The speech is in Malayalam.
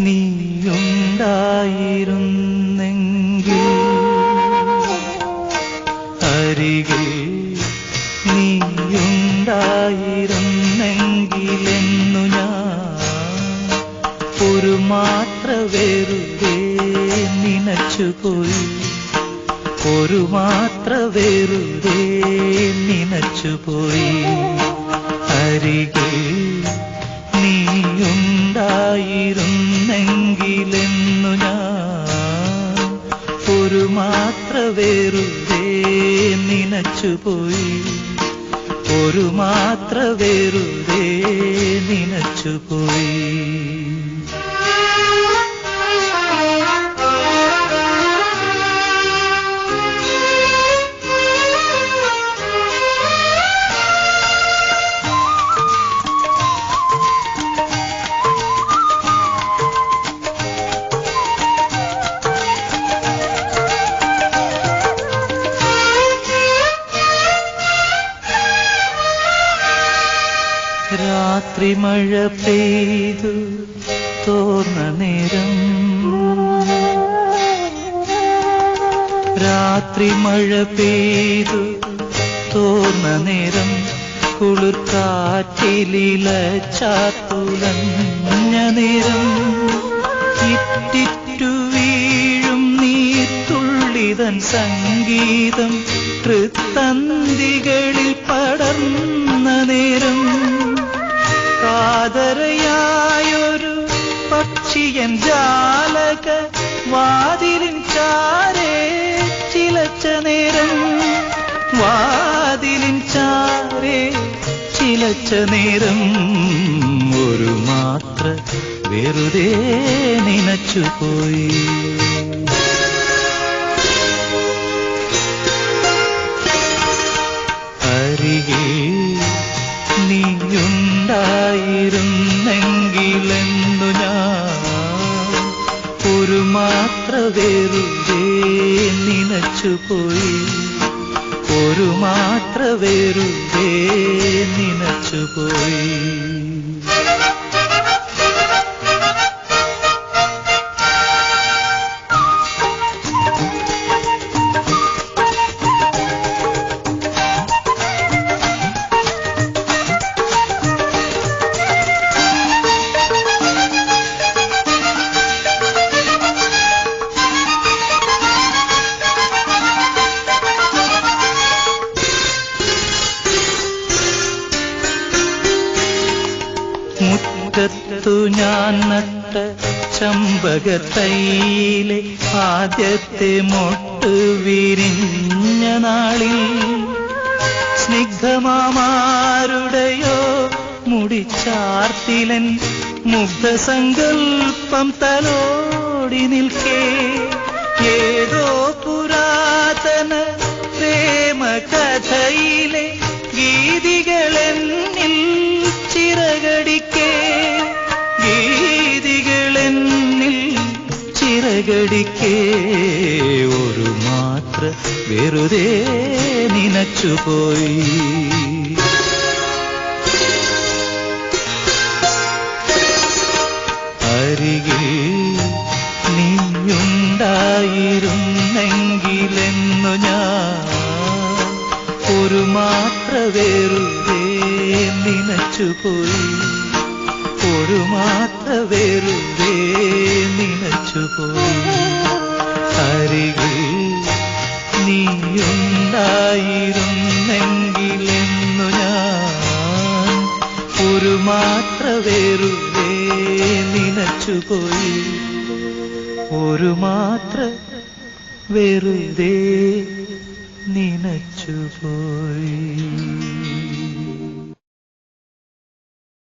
നീയുണ്ടായിരുന്നെങ്കിൽ അരികിൽ നീയുണ്ടായിരുന്നെങ്കിലെന്നു ഞാൻ ഒരു മാത്ര വെറുതെ നനച്ചുപോയി. ഒരു മാത്ര വെറുതെ നനച്ചുപോയി. അരികിൽ നീയുണ്ടായിരുന്നെങ്കിലെന്നു ഞാൻ ഒരു മാത്ര വെറുതെ നനച്ചുപോയി. ഒരു മാത്ര വെറുതെ നനച്ചുപോയി. രാത്രി മഴ പെയ്തു തോന്ന നേരം. രാത്രി മഴ പെയ്തു തോന്ന നേരം. കുളിർക്കാറ്റിലില ചാത്തുലഞ്ഞ നേരം. ഇറ്റിറ്റു വീഴും നീത്തുള്ളിതൻ സംഗീതം. തൃത്തന്തികളിൽ പടർന്ന നേരം. വാതിലിൻ ചാരേ ചിലച്ച നേരം ഒരു മാത്ര വെറുതെ നനച്ചുപോയി അരികെ നീയുണ്ടായിരുന്നെങ്കിലെന്നു ഞാൻ ഒരു മാത്ര വെറുതെ നനച്ചുപോയി ഒരു മാത്ര വെറുതെ നനച്ചുപോയി. മുറ്റത്തു ഞാൻ നട്ട ചമ്പകത്തൈയിലെ ആദ്യത്തെ മൊട്ട് വിരിഞ്ഞ നാളിൽ. സ്നിഗ്ധമാരുടെയോ മുടിച്ചാർത്തിലൻ മുഗ്ധസങ്കൽപ്പം തലോടി നിൽക്കേ. ഏതോ പുരാതന പ്രേമ കഥയിലെ ഗീതികളെന്നിൽ ചിറകടിക്കേ ഒരു മാത്ര വെറുതെ നിനച്ചുപോയി അരികിൽ നീയുണ്ടായിരുന്നെങ്കിലെന്നു ഞാൻ ഒരു മാത്ര വെറുതെ നിനച്ചുപോയി ഒരു മാത്ര വെറുതെ നനച്ചുപോയി വെറുതെ നനച്ചുപോയി. ഒരു മാത്ര വെറുതെ നനച്ചുപോയി.